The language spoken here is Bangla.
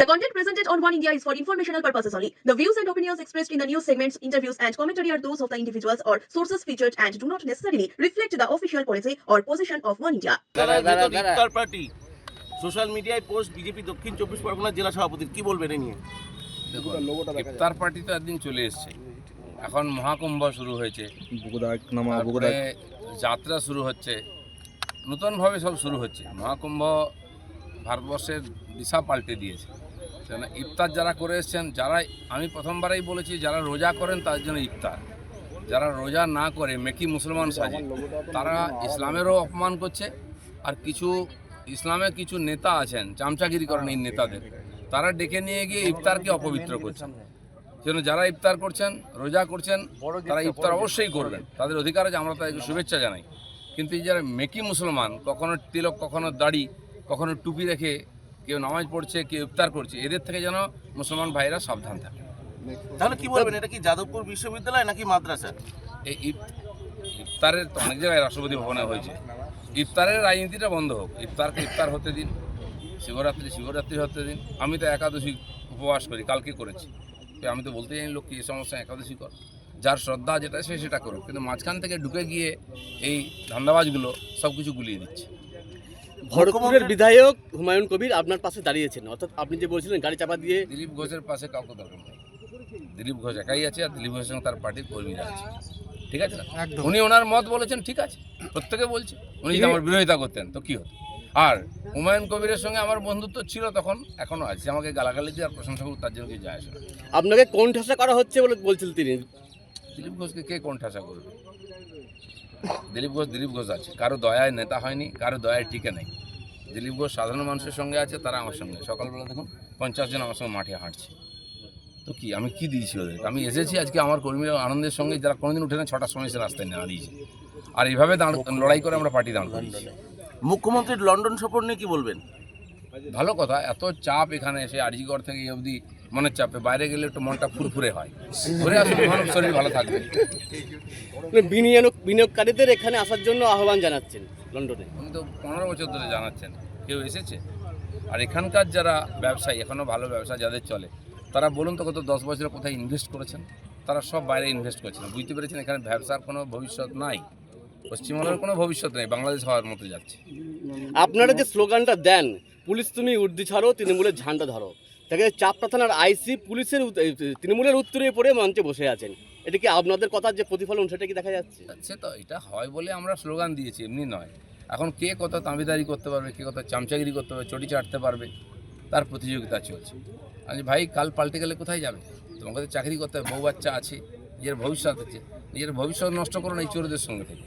The content presented on One India is for informational purposes only. The views and opinions expressed in the news segments, interviews, and commentary are those of the individuals or sources featured and do not necessarily reflect the official policy or position of One India. Party social মিডিয়ায় পোস্ট বিজেপি দক্ষিণ চব্বিশ পরগনার জেলা সভাপতির কি বলবেন এ নিয়ে ইফতার পার্টি তো একদিন চলে এসছে এখন মহাকুম্ভ শুরু হয়েছে তারপরে যাত্রা শুরু হচ্ছে নতুনভাবে সব শুরু হচ্ছে মহাকুম্ভ ভারতবর্ষের দিশা পাল্টে দিয়েছে কেন ইফতার যারা করে এসছেন, যারা আমি প্রথমবারেই বলেছি, যারা রোজা করেন তাদের জন্য ইফতার। যারা রোজা না করে, মেকি মুসলমান সাজে। তারা ইসলামেরও অপমান করছে, আর কিছু ইসলামের কিছু নেতা আছেন, চামচাগিরি করেন এই নেতাদের। তারা ডেকে নিয়ে গিয়ে ইফতারকে অপবিত্র করছেন যেন যারা ইফতার করছেন, রোজা করছেন, তারা ইফতার অবশ্যই করবেন। তাদের অধিকার আছে, আমরা তাদেরকে শুভেচ্ছা জানাই। কিন্তু যারা মেকি মুসলমান, কখনো তিলক, কখনো দাড়ি, কখনো টুপি রেখে কেউ নামাজ পড়ছে কেউ ইফতার করছে এদের থেকে যেন মুসলমান ভাইরা সাবধান থাকে। তাহলে কি বলবেন এটা কি যাদবপুর বিশ্ববিদ্যালয় নাকি মাদ্রাসা? এই ইফ- ইফতারের তো অনেক জায়গায় রাষ্ট্রপতি ভবনে হয়েছে। ইফতারের রাজনীতিটা বন্ধ হোক ইফতারকে ইফতার হতে দিন শিবরাত্রি শিবরাত্রি হতে দিন। আমি তো একাদশী উপবাস করি কালকে করেছি। তো আমি তো বলতে জানি লোককে এই সমস্যা একাদশী কর। যার শ্রদ্ধা যেটা সে সেটা করুক। কিন্তু মাঝখান থেকে ঢুকে গিয়ে এই ধান্দাবাজগুলো সব কিছু গুলিয়ে দিচ্ছে। ভরতপুরের বিধায়ক হুমায়ুন কবির আপনার পাশে দাঁড়িয়েছেন। অর্থাৎ আপনি যে বলছিলেন গাড়ি চাপা দিয়ে দিলীপ ঘোষের পাশে কাউকে দরকার নেই। দিলীপ ঘোষ একাই আছে আর দিলীপ ঘোষের সঙ্গে তার পার্টির কর্মীরা আছে। ঠিক আছে না? উনি ওনার মত বলেছেন ঠিক আছে। প্রত্যেকে বলছে। উনি যদি আমার বিরোধিতা করতেন তো কি হতো? আর হুমায়ুন কবিরের সঙ্গে আমার বন্ধুত্ব ছিল তখন এখনও আছে। আমাকে গালাগালি দিয়ে আর প্রশংসা করুক তার জন্য কিছু যায় আসে আপনাকে কোন ঠাসা করা হচ্ছে বলে বলছিলেন তিনি। দিলীপ ঘোষকে কে কোন ঠাসা করবে? দিলীপ ঘোষ দিলীপ ঘোষ আছে। কারও দয়ায় নেতা হয়নি, কারও দয়ায় টিকে নেই। দিলীপ ঘোষ সাধারণ মানুষের সঙ্গে আছে, তারা আমার সঙ্গে সকালবেলা দেখুন, পঞ্চাশ জন আমার সঙ্গে মাঠে হাঁটছে। তো কি, আমি কি দিয়েছি ওদেরকে আমি এসেছি আজকে আমার কর্মীরা আনন্দের সঙ্গে, যারা কোনোদিন উঠে না, ছটার সময় এসে রাস্তায় দাঁড়িয়েছে। আর এইভাবে লড়াই করে আমরা পার্টি দাঁড় করিয়েছি। মুখ্যমন্ত্রীর লন্ডন সফর নিয়ে কি বলবেন? ভালো কথা এত চাপ এখানে এসে আরজিগড় থেকে অবধি মনের চাপে বাইরে গেলে একটু মনটা ফুরফুরে হয়। ঘুরে আসলে মানব শরীর ভালো থাকবে। মানে বিনিয়োগ বিনিয়োগকারীদের এখানে আসার জন্য আহ্বান জানাচ্ছেন লন্ডনে। উনি তো পনেরো বছর ধরে জানাচ্ছেন কেউ এসেছে? আর এখানকার যারা ব্যবসায়ী এখনও ভালো ব্যবসা যাদের চলে তারা বলুন তো কত দশ বছরে কোথায় ইনভেস্ট করেছেন? তারা সব বাইরে ইনভেস্ট করেছেন। বুঝতে পেরেছেন এখানে ব্যবসার কোনো ভবিষ্যৎ নাই। পশ্চিমবঙ্গের কোনো ভবিষ্যৎ নেই বাংলাদেশ হওয়ার মতো যাচ্ছে। আপনারা যে স্লোগানটা দেন পুলিশ তুমি উর্দি ছাড়ো, তৃণমূলের ঝান্ডা ধরো। তাকে চাপটা থানার আইসি পুলিশের তৃণমূলের উত্তরে পড়ে মঞ্চে বসে আছেন। এটা কি আপনাদের কথার যে প্রতিফলন, সেটা কি দেখা যাচ্ছে? সে তো এটা হয় বলে আমরা স্লোগান দিয়েছি, এমনি নয়। এখন কে কত তাঁবিদারি করতে পারবে, কে কত চামচাগিরি করতে পারবে, চটি চাটতে পারবে, তার প্রতিযোগিতা চলছে। আমি ভাই, কাল পাল্টে গেলে কোথায় যাবে? তোমাকে চাকরি করতে হবে, বউ বাচ্চা আছে, নিজের ভবিষ্যৎ আছে, নিজের ভবিষ্যৎ নষ্ট করো না এই চোরদের সঙ্গে থেকে।